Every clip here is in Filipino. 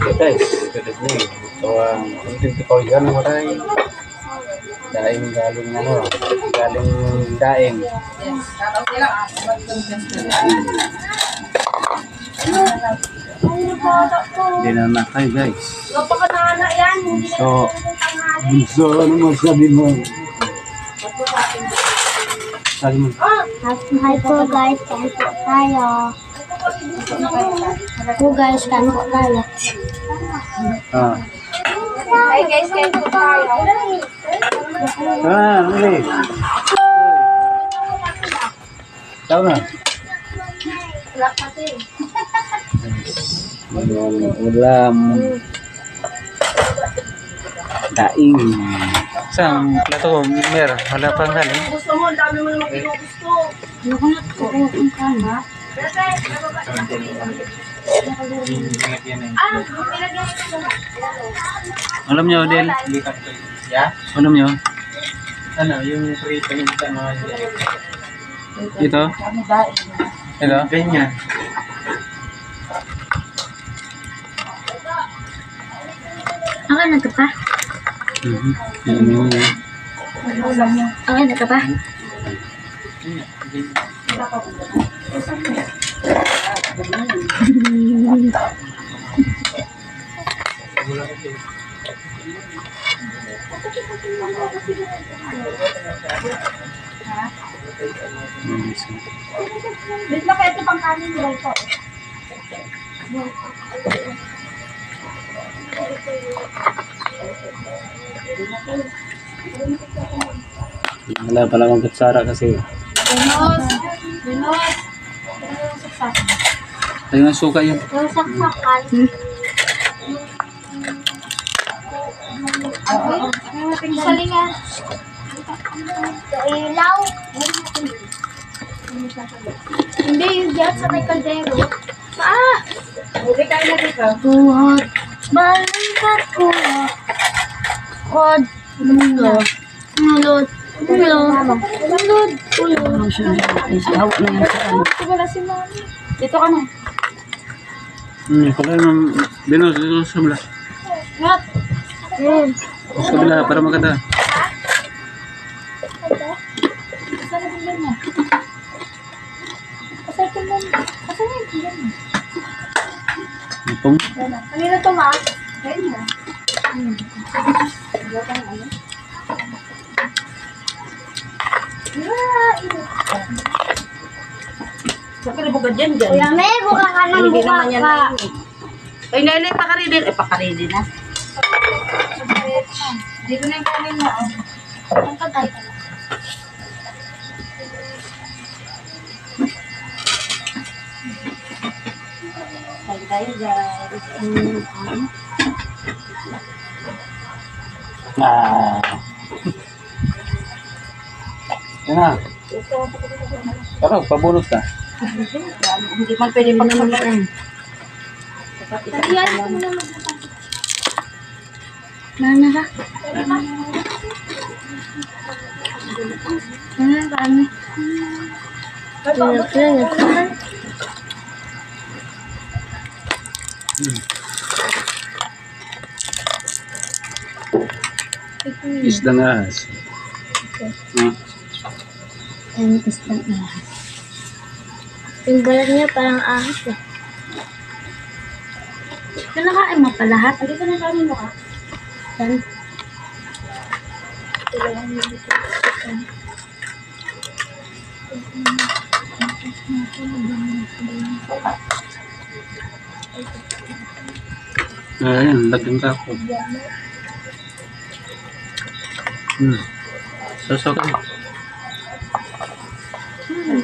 Okay guys, good evening. Ito ang content ko yan maray. Daing galing ano, galing daing. Hindi na na kayo guys. Napakanana yan. Hindi na So, so ano masabi mo? Sabi mo, Hi po guys, kain po tayo. Po guys, kain po tayo. ah, Hi guys, kain po tayo. ah, okay. Tama na. Ulam, ulam. Daing. Saan plato, Mer? Wala pang galing. Gusto mo, ang dami mo naman ginugusto. Ano ko na po? Ang ito. Alam niyo, Del? Yeah? Alam niyo? Ano, yung prito yung mga Ito? Ito? Ganyan. Okay na ka pa? Mhm. Ano yun? Okay na ka pa? Wait lang ito pang kanin nila ito. Wala pala akong kutsara kasi. Benos! Benos! Ayun ang suka yun. Yung saksakan. Salingan. Sa ilaw. Hindi, yung diyan sa may kaldero. Ah! Hindi kayo na dito. Buhat. Balikat ko. Kod. Mulo. Mulot. Mulo. Mulot. Mulo. Wala si mami. Dito ka na. Hmm, pagkain ng binos dito sa kabila. Yun. Sa kabila, para maganda. Saan ang bilan mo? Kasay ko mo. Kasay mo yung bilan? Itong. Kanina to ma? Ayun na. Sa kalibugad dyan dyan. Kuya May, buka ka ng Hindi buka naman yan ka. eh. Ay, nene, pakarili. Eh, pakarili na. Dito na yung kanin mo. oh. Ang katay ka na. Kain tayo guys. Ah. Yan na. Pero, pabulot ka. Hindi man pwede pagsamulan. Talian ko na magpapakita. Mana ka? Ano ka ano? Kaya kaya kaya. Isdang ahas. Ah. Ang isang ahas. Yung balat niya parang ahas eh. Kinakain mo pa lahat? Hindi ko na kanin mo ka. Yan. Ayan, lagyan ka ako. Hmm. Sasaw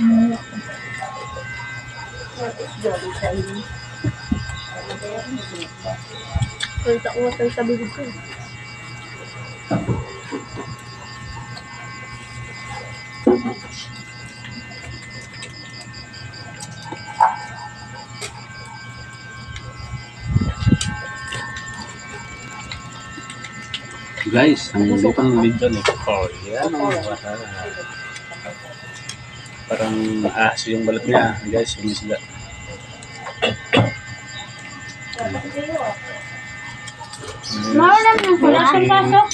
nakaalog. Punta ko tayo sa bibig ko. Guys, ang lutang video ni Korean. Oh, Parang aso yung balat niya. Guys, yung isda. Malam ng wala siyang pasok.